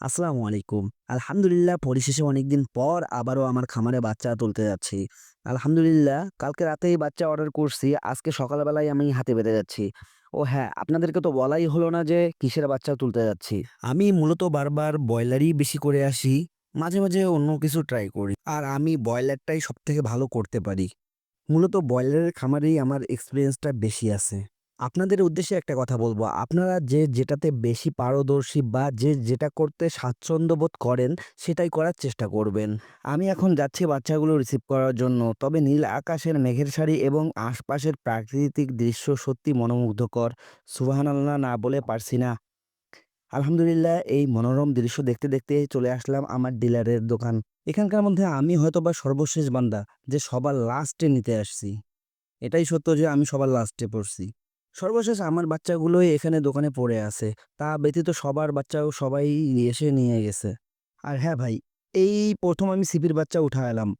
আসসালামু আলাইকুম। আলহামদুলিল্লাহ পরিশেষে অনেকদিন পর আবারও আমার খামারে বাচ্চা তুলতে যাচ্ছি। আলহামদুলিল্লাহ কালকে রাতেই বাচ্চা অর্ডার করছি। আজকে সকালবেলায় আমি হাতে পেতে যাচ্ছি। ও হ্যাঁ, আপনাদেরকে তো বলাই হলো না যে কিসের বাচ্চা তুলতে যাচ্ছি। আমি মূলত বারবার ব্রয়লারই বেশি করে আসি। মাঝে, মাঝে অন্য কিছু ট্রাই করি। আর আমি ব্রয়লারটাই সবথেকে ভালো করতে পারি। মূলত ব্রয়লারের খামারেই আমার এক্সপিরিয়েন্সটা বেশি আছে। আপনাদের উদ্দেশ্যে একটা কথা বলব আপনারা যে যেটাতে বেশি পারদর্শী বা যে যেটা করতে স্বাচ্ছন্দ্য বোধ করেন সেটাই করার চেষ্টা করবেন। আমি এখন যাচ্ছি বাচ্চাগুলো রিসিভ করার জন্য। তবে নীল আকাশের মেঘের শাড়ি এবং আশপাশের প্রাকৃতিক দৃশ্য সত্যি মনোমুগ্ধকর। সুবহানাল্লাহ না বলে পারছি না। আলহামদুলিল্লাহ এই মনোরম দৃশ্য দেখতে, দেখতে চলে আসলাম আমার ডিলারের দোকান। এখানকার মধ্যে আমি হয়তো বা সর্বশেষ বান্দা যে সবার লাস্টে নিতে আসছি। এটাই সত্য যে আমি সবার লাস্টে পড়ছি। সর্বশেষ আমার বাচ্চাগুলোই এখানে দোকানে পড়ে আছে। তা ব্যতীত সবার বাচ্চাও সবাই এসে নিয়ে গেছে। আর হ্যাঁ ভাই, এই প্রথম আমি সিপির বাচ্চা উঠা এলাম।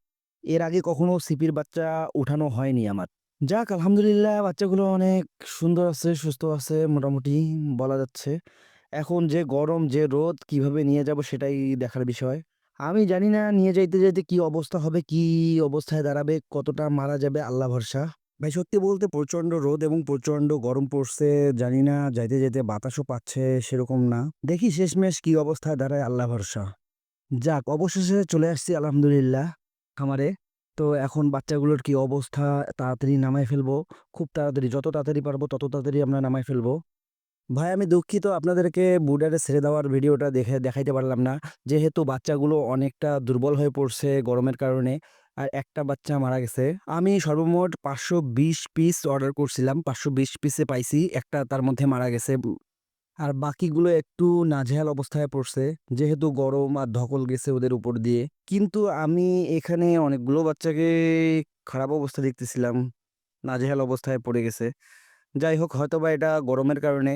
এর আগে কখনো সিপির বাচ্চা উঠানো হয়নি আমার। যাক আলহামদুলিল্লাহ বাচ্চাগুলো অনেক সুন্দর আছে, সুস্থ আছে মোটামুটি বলা যাচ্ছে। এখন যে গরম, যে রোদ কীভাবে নিয়ে যাব সেটাই দেখার বিষয়। আমি জানি না নিয়ে যাইতে, যাইতে কি অবস্থা হবে, কি অবস্থায় দাঁড়াবে, কতটা মারা যাবে আল্লাহ ভরসা। ভাই সত্যি বলতে প্রচণ্ড রোদ এবং প্রচণ্ড গরম পড়ছে। জানি না যাইতে, যাইতে বাতাসও পাচ্ছে সেরকম না। দেখি শেষমেশ কি অবস্থায় দাঁড়ায় আল্লাহ ভরসা। যাক অবশেষে চলে আসছি আলহামদুলিল্লাহ খামারে। তো এখন বাচ্চাগুলোর কি অবস্থা তাড়াতাড়ি নামায় ফেলব। খুব তাড়াতাড়ি যত তাড়াতাড়ি পারব তত তাড়াতাড়ি আমরা নামায় ফেলব। ভাই আমি দুঃখিত আপনাদেরকে বুডারে ছেড়ে দেওয়ার ভিডিওটা দেখে দেখাইতে পারলাম না। যেহেতু বাচ্চাগুলো অনেকটা দুর্বল হয়ে পড়ছে গরমের কারণে। আর একটা বাচ্চা মারা গেছে। আমি সর্বমোট ৫২০ পিস অর্ডার করছিলাম। ৫২০ পিসে পাইছি। একটা তার মধ্যে মারা গেছে। আর বাকিগুলো একটু নাজেহাল অবস্থায় পড়ছে। যেহেতু গরম আর ধকল গেছে ওদের উপর দিয়ে। কিন্তু আমি এখানে অনেকগুলো বাচ্চাকে খারাপ অবস্থা দেখতেছিলাম। নাজেহাল অবস্থায় পড়ে গেছে। যাই হোক, হয়তোবা এটা গরমের কারণে।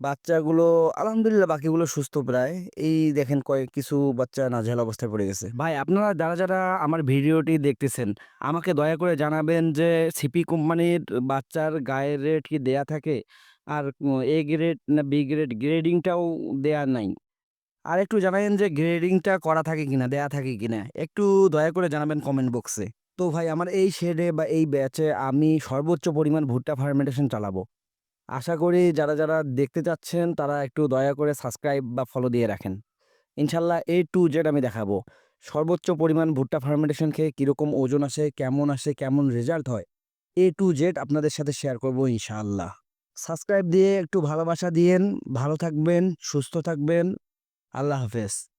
বাচ্চাগুলো আলহামদুলিল্লাহ বাকিগুলো সুস্থ প্রায়। এই দেখেন কয়েক কিছু বাচ্চা নাজেহাল অবস্থায় পড়ে গেছে। ভাই আপনারা যারা, যারা আমার ভিডিওটি দেখতেছেন আমাকে দয়া করে জানাবেন যে সিপি কোম্পানির বাচ্চার গায়ের রেট কি দেয়া থাকে? আর এ গ্রেড না বি গ্রেড গ্রেডিংটাও দেয়া নাই। আর একটু জানাবেন যে গ্রেডিংটা করা থাকে কিনা, দেয়া থাকে কিনা? একটু দয়া করে জানাবেন কমেন্ট বক্সে। তো ভাই আমার এই শেডে বা এই ব্যাচে আমি সর্বোচ্চ পরিমাণ ভুট্টা ফার্মেন্টেশন চালাবো। আশা করি যারা, যারা দেখতে চাচ্ছেন তারা একটু দয়া করে সাবস্ক্রাইব বা ফলো দিয়ে রাখেন। ইনশাল্লাহ A টু জেড আমি দেখাবো। সর্বোচ্চ পরিমাণ ভুট্টা ফার্মেন্টেশন খেয়ে কীরকম ওজন আসে, কেমন আসে, কেমন রেজাল্ট হয়। এ টু জেড আপনাদের সাথে শেয়ার করব ইনশাআল্লাহ। সাবস্ক্রাইব দিয়ে একটু ভালোবাসা দিয়েন। ভালো থাকবেন, সুস্থ থাকবেন। আল্লাহ হাফেজ।